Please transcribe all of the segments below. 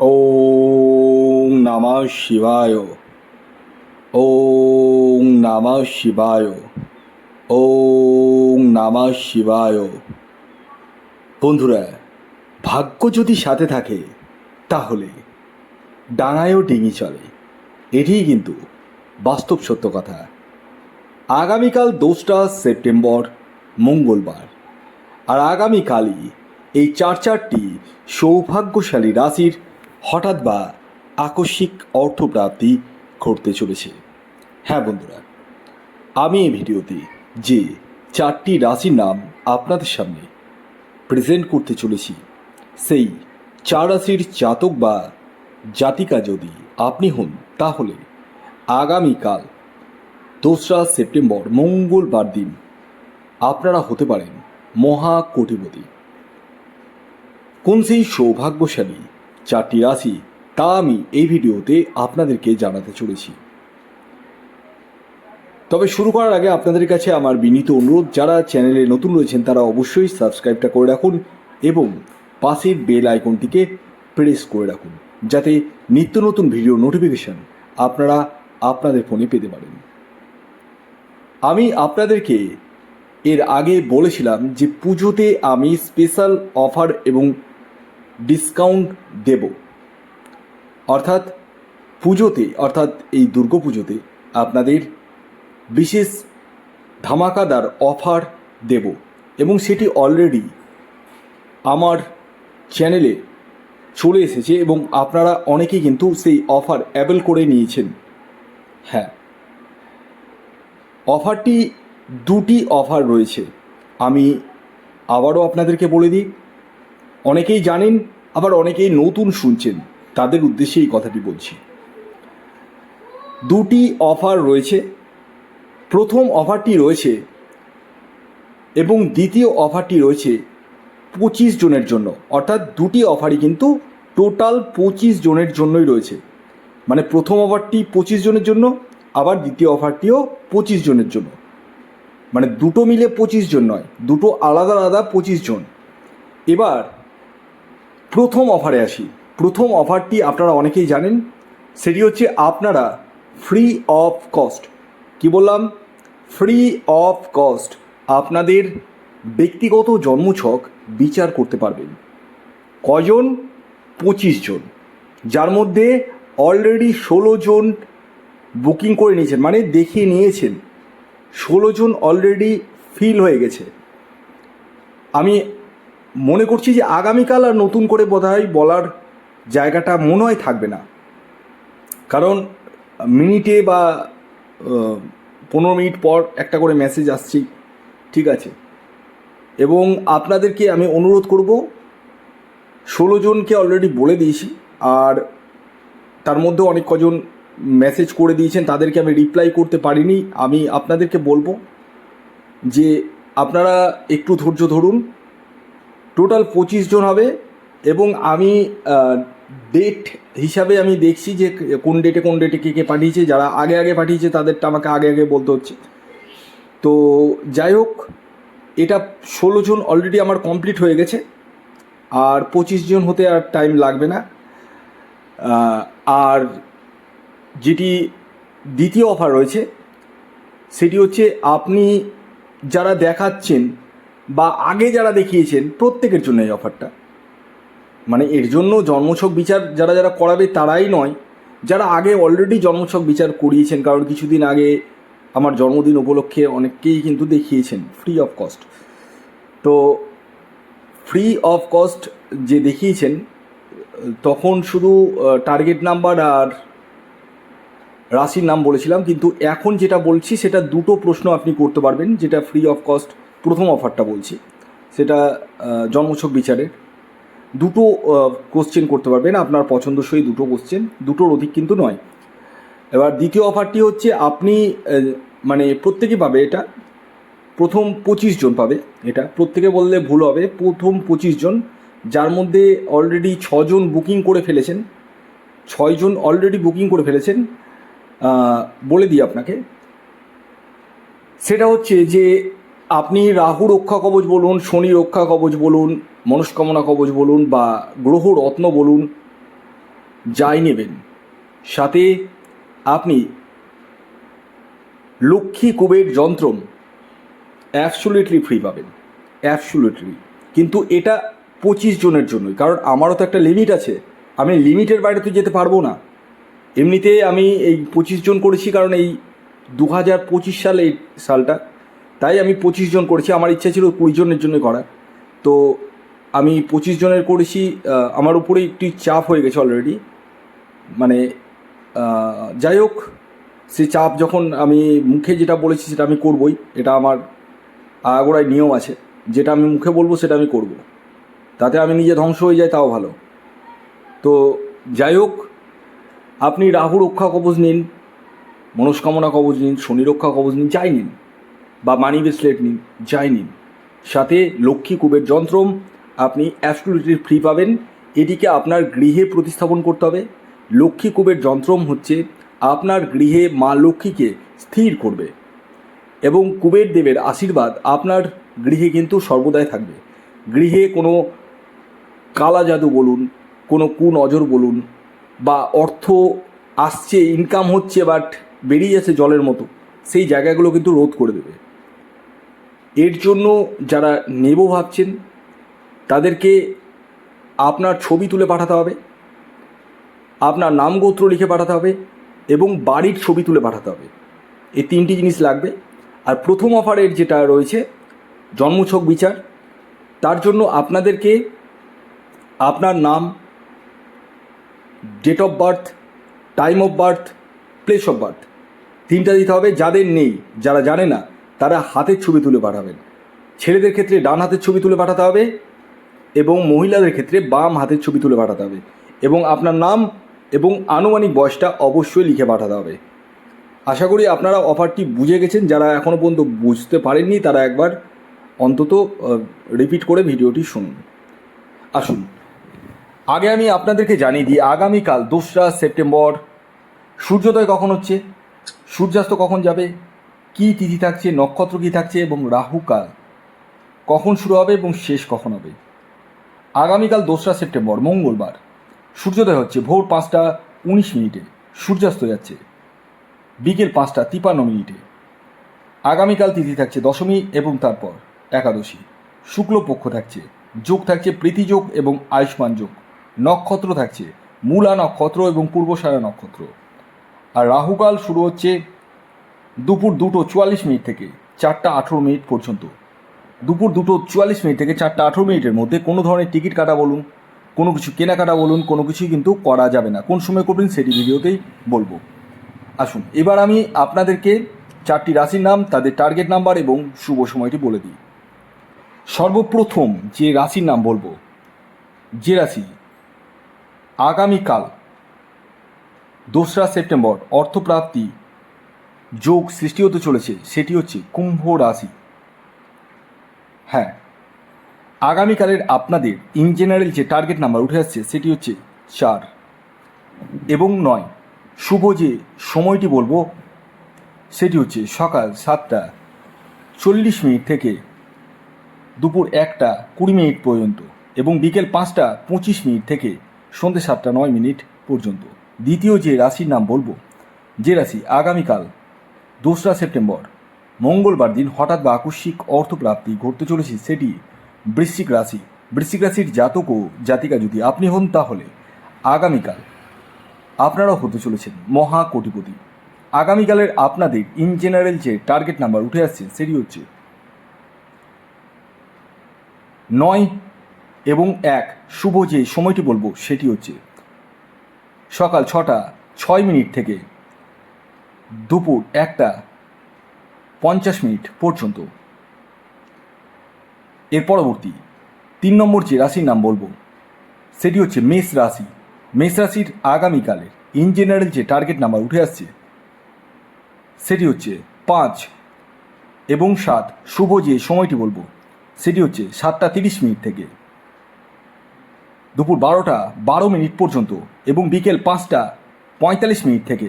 ওং নমঃ শিবায়। ওং নমঃ শিবায়। ওং নমঃ শিবায়। বন্ধুরা, ভাগ্য যদি সাথে থাকে, তাহলে ডাঙায়ও ডিঙি চলে। এটিই কিন্তু বাস্তব সত্য কথা। আগামীকাল দোসরা সেপ্টেম্বর, মঙ্গলবার। আর আগামীকালই এই চার চারটি সৌভাগ্যশালী রাশির হঠাৎ বা আকস্মিক অর্থপ্রাপ্তি ঘটতে চলেছে। হ্যাঁ বন্ধুরা, আমি এই ভিডিওতে যে চারটি রাশির নাম আপনাদের সামনে প্রেজেন্ট করতে চলেছি, সেই চার রাশির জাতক বা জাতিকা যদি আপনি হন, তাহলে আগামীকাল দোসরা সেপ্টেম্বর মঙ্গলবার দিন আপনারা হতে পারেন মহা কোটিপতি কোন সেই সৌভাগ্যশালী চারটি রাশি, তা আমি এই ভিডিওতে আপনাদেরকে জানাতে চলেছি। তবে শুরু করার আগে আপনাদের কাছে আমার বিনীত অনুরোধ, যারা চ্যানেলে নতুন রয়েছেন তারা অবশ্যই সাবস্ক্রাইবটা করে রাখুন এবং পাশের বেল আইকনটিকে প্রেস করে রাখুন, যাতে নিত্য নতুন ভিডিও নোটিফিকেশন আপনারা আপনাদের ফোনে পেতে পারেন। আমি আপনাদেরকে এর আগে বলেছিলাম যে পুজোতে আমি স্পেশাল অফার এবং ডিসকাউন্ট দেব। অর্থাৎ পুজোতে, অর্থাৎ এই দুর্গা পুজোতে আপনাদের বিশেষ ধামাকাদার অফার দেব এবং সেটি অলরেডি আমার চ্যানেলে চলে এসেছে এবং আপনারা অনেকেই কিন্তু সেই অফার অ্যাভেল করে নিয়েছেন। হ্যাঁ অফারটি দুটি অফার রয়েছে। আমি আবারও আপনাদেরকে বলে দিই অনেকেই জানেন, আবার অনেকেই নতুন শুনছেন। তাদের উদ্দেশ্যে এই কথাটি বলছি। দুটি অফার রয়েছে। প্রথম অফারটি রয়েছে এবং দ্বিতীয় অফারটি রয়েছে পঁচিশ জনের জন্য। অর্থাৎ দুটি অফারই কিন্তু টোটাল পঁচিশ জনের জন্যই রয়েছে। মানে প্রথম অফারটি পঁচিশ জনের জন্য, আবার দ্বিতীয় অফারটিও পঁচিশ জনের জন্য। মানে দুটো মিলে পঁচিশ জন নয়, দুটো আলাদা আলাদা পঁচিশ জন। এবার প্রথম অফারে আসি। প্রথম অফারটি আপনারা অনেকেই জানেন। সেটি হচ্ছে আপনারা ফ্রি অফ কস্ট কি বললাম? ফ্রি অফ কস্ট আপনাদের ব্যক্তিগত জন্মছক বিচার করতে পারবেন। কজন? পঁচিশ জন। যার মধ্যে অলরেডি ষোলো জন বুকিং করে নিয়েছেন মানে দেখিয়ে নিয়েছেন। ষোলো জন অলরেডি ফিল হয়ে গেছে। আমি মনে করছি যে আগামীকাল আর নতুন করে বোধহয় বলার জায়গাটা মনে হয় থাকবে না। কারণ মিনিটে বা পনেরো মিনিট পর একটা করে মেসেজ আসছি, ঠিক আছে? এবং আপনাদেরকে আমি অনুরোধ করব, ষোলো জনকে অলরেডি বলে দিয়েছি, আর তার মধ্যে অনেক কজন মেসেজ করে দিয়েছেন, তাদেরকে আমি রিপ্লাই করতে পারিনি। আমি আপনাদেরকে বলব যে আপনারা একটু ধৈর্য ধরুন টোটাল পঁচিশ জন হবে এবং আমি ডেট হিসাবে আমি দেখছি যে কোন ডেটে কোন ডেটে কে কে পাঠিয়েছে, যারা আগে আগে পাঠিয়েছে তাদেরটা আমাকে আগে আগে বলতে হচ্ছে। তো যাই হোক, এটা ষোলো জন অলরেডি আমার কমপ্লিট হয়ে গেছে, আর পঁচিশ জন হতে আর টাইম লাগবে না। আর যেটি দ্বিতীয় অফার রয়েছে, সেটি হচ্ছে আপনি যারা দেখাচ্ছেন বা আগে যারা দেখিয়েছেন, প্রত্যেকের জন্য এই অফারটা। মানে এর জন্য জন্মছক বিচার যারা যারা করাবে তারাই নয়। যারা আগে অলরেডি জন্মছক বিচার করিয়েছেন, কারণ কিছুদিন আগে আমার জন্মদিন উপলক্ষে অনেককেই কিন্তু দেখিয়েছেন ফ্রি অফ কস্ট তো ফ্রি অফ কস্ট যে দেখিয়েছেন, তখন শুধু টার্গেট নাম্বার আর রাশির নাম বলেছিলাম, কিন্তু এখন যেটা বলছি, সেটা দুটো প্রশ্ন আপনি করতে পারবেন, যেটা ফ্রি অফ কস্ট প্রথম অফারটা বলছি। সেটা জন্মছক বিচারের। দুটো কোশ্চেন করতে পারবেন। আপনার পছন্দসই দুটো কোশ্চেন দুটোর অধিক কিন্তু নয়। এবার দ্বিতীয় অফারটি হচ্ছে, আপনি মানে প্রত্যেকে পাবে এটা। প্রথম পঁচিশ জন পাবে এটা। প্রত্যেকে বললে ভুল হবে। প্রথম পঁচিশ জন, যার মধ্যে অলরেডি ছজন বুকিং করে ফেলেছেন। ছয়জন অলরেডি বুকিং করে ফেলেছেন। বলে দিই আপনাকে। সেটা হচ্ছে যে আপনি রাহু রক্ষা কবচ বলুন, শনি রক্ষা কবচ বলুন, মনস্কামনা কবচ বলুন বা গ্রহ রত্ন বলুন, যাই নেবেন। সাথে আপনি লক্ষ্মী কুবের যন্ত্রম অ্যাবসুলেটলি ফ্রি পাবেন অ্যাবসুলেটলি কিন্তু এটা পঁচিশ জনের জন্যই, কারণ আমারও তো একটা লিমিট আছে, আমি লিমিটের বাইরে তো যেতে পারব না। এমনিতে আমি এই পঁচিশ জন করেছি, কারণ এই দু হাজার পঁচিশ সাল এই সালটা তাই আমি পঁচিশ জন করেছি। আমার ইচ্ছা ছিল কুড়ি জনের জন্য করা। তো আমি পঁচিশ জনের করেছি আমার উপরে একটি চাপ হয়ে গেছে অলরেডি মানে যাই হোক, সে চাপ যখন আমি মুখে যেটা বলেছি সেটা আমি করবই। এটা আমার আগাগোড়ায় নিয়ম আছে। যেটা আমি মুখে বলব সেটা আমি করব। তাতে আমি নিজে ধ্বংস হয়ে যাই, তাও ভালো। তো যাই হোক, আপনি রাহু রক্ষা কবচ নিন, মনস্কামনা কবচ নিন, শনি রক্ষা কবচ নিন, যাই নিন। বা মানি ব্রেসলেট নিন, যাই নিন। সাথে লক্ষ্মী কুবের যন্ত্রম, আপনি অ্যাবসলুটলি ফ্রি পাবেন। এটিকে আপনার গৃহে প্রতিস্থাপন করতে হবে। লক্ষ্মী কুবের যন্ত্রম হচ্ছে, আপনার গৃহে মা লক্ষ্মীকে স্থির করবে এবং কুবের দেবের আশীর্বাদ আপনার গৃহে কিন্তু সর্বদাই থাকবে। গৃহে কোনো কালা জাদু বলুন, কোনো কুনজর বলুন, বা অর্থ আসছে ইনকাম হচ্ছে বাট বেরিয়ে যাচ্ছে জলের মতো, সেই জায়গাগুলো কিন্তু রোধ করে দেবে। এর জন্য যারা নেব ভাবছেন, তাদেরকে আপনার ছবি তুলে পাঠাতে হবে, আপনার নাম গোত্র লিখে পাঠাতে হবে এবং বাড়ির ছবি তুলে পাঠাতে হবে। এই তিনটি জিনিস লাগবে। আর প্রথম অফারের যেটা রয়েছে, জন্মছক বিচার, তার জন্য আপনাদেরকে আপনার নাম date of birth time of birth place of birth তিনটা দিতে হবে। যাদের নেই, যারা জানে না তারা হাতের ছবি তুলে পাঠাবেন। ছেলেদের ক্ষেত্রে ডান হাতের ছবি তুলে পাঠাতে হবে এবং মহিলাদের ক্ষেত্রে বাম হাতের ছবি তুলে পাঠাতে হবে এবং আপনার নাম এবং আনুমানিক বয়সটা অবশ্যই লিখে পাঠাতে হবে। আশা করি আপনারা অফারটি বুঝে গেছেন। যারা এখনও পর্যন্ত বুঝতে পারেননি, তারা একবার অন্তত রিপিট করে ভিডিওটি শুনুন। আসুন। আগে আমি আপনাদেরকে জানিয়ে দিই, আগামীকাল দোসরা সেপ্টেম্বর সূর্যোদয় কখন হচ্ছে? সূর্যাস্ত কখন যাবে? কী তিথি থাকছে, নক্ষত্র কী থাকছে এবং রাহুকাল কখন শুরু হবে এবং শেষ কখন হবে? আগামীকাল দোসরা সেপ্টেম্বর, মঙ্গলবার। সূর্যোদয় হচ্ছে ভোর পাঁচটা উনিশ মিনিটে, সূর্যাস্ত যাচ্ছে বিকেল পাঁচটা তিপান্ন মিনিটে। আগামীকাল তিথি থাকছে দশমী এবং তারপর একাদশী। শুক্লপক্ষ থাকছে, যোগ থাকছে প্রীতিযোগ এবং আয়ুষ্মান যোগ। নক্ষত্র থাকছে, মূলা নক্ষত্র এবং পূর্বসারা নক্ষত্র। আর রাহুকাল শুরু হচ্ছে দুপুর দুটো চুয়াল্লিশ মিনিট থেকে চারটা আঠেরো মিনিট পর্যন্ত। দুপুর দুটো চুয়াল্লিশ মিনিট থেকে চারটা আঠেরো মিনিটের মধ্যে কোনো ধরনের টিকিট কাটা বলুন, কোনো কিছু কেনাকাটা বলুন, কোনো কিছুই কিন্তু করা যাবে না। কোন সময় করবেন সেটি ভিডিওতেই বলব। আসুন, এবার আমি আপনাদেরকে চারটি রাশির নাম, তাদের টার্গেট নাম্বার এবং শুভ সময়টি বলে দিই। সর্বপ্রথম যে রাশির নাম বলব, যে রাশি আগামীকাল দোসরা সেপ্টেম্বর অর্থপ্রাপ্তি যোগ সৃষ্টি হতে চলেছে, সেটি হচ্ছে কুম্ভ রাশি। হ্যাঁ আগামীকালের আপনাদের ইন জেনারেল যে টার্গেট নাম্বার উঠে আসছে, সেটি হচ্ছে চার এবং নয়। শুভ যে সময়টি বলব, সেটি হচ্ছে সকাল সাতটা চল্লিশ মিনিট থেকে দুপুর একটা কুড়ি মিনিট পর্যন্ত এবং বিকেল পাঁচটা পঁচিশ মিনিট থেকে সন্ধ্যে সাতটা নয় মিনিট পর্যন্ত। দ্বিতীয় যে রাশির নাম বলব, যে রাশি আগামীকাল দোসরা সেপ্টেম্বর। মঙ্গলবার দিন হঠাৎ বা আকস্মিক অর্থপ্রাপ্তি ঘটতে চলেছে সেটি বৃশ্চিক রাশি। বৃশ্চিক রাশির জাতক ও জাতিকা যদি আপনি হন তাহলে আগামীকাল আপনারাও হতে চলেছেন মহা কোটিপতি আগামীকালের আপনাদের ইন জেনারেল যে টার্গেট নাম্বার উঠে আসছে সেটি হচ্ছে নয় এবং এক। শুভ যে সময়টি বলব সেটি হচ্ছে সকাল ছটা, ছয় মিনিট থেকে দুপুর একটা পঞ্চাশ মিনিট পর্যন্ত। এর পরবর্তী তিন নম্বর যে রাশির নাম বলব, সেটি হচ্ছে মেষ রাশি। মেষ রাশির আগামীকালের ইন জেনারেল যে টার্গেট নাম্বার উঠে আসছে, সেটি হচ্ছে পাঁচ এবং সাত। শুভ যে সময়টি বলব, সেটি হচ্ছে সাতটা তিরিশ মিনিট থেকে। দুপুর বারোটা বারো মিনিট পর্যন্ত এবং বিকেল পাঁচটা পঁয়তাল্লিশ মিনিট থেকে।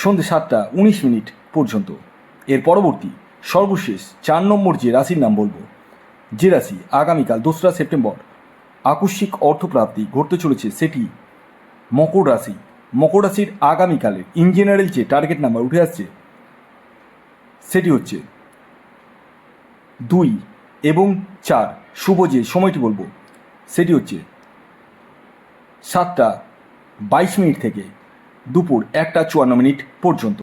সন্ধ্যে সাতটা উনিশ মিনিট পর্যন্ত। এর পরবর্তী সর্বশেষ চার নম্বর যে রাশির নাম বলব, যে রাশি আগামীকাল দোসরা সেপ্টেম্বর আকস্মিক অর্থপ্রাপ্তি ঘটতে চলেছে সেটি মকর রাশি। মকর রাশির আগামীকালে ইন জেনারেল যে টার্গেট নাম্বার উঠে আসছে, সেটি হচ্ছে দুই এবং চার। শুভ যে সময়টি বলব, সেটি হচ্ছে সাতটা বাইশ মিনিট থেকে দুপুর একটা চুয়ান্ন মিনিট পর্যন্ত।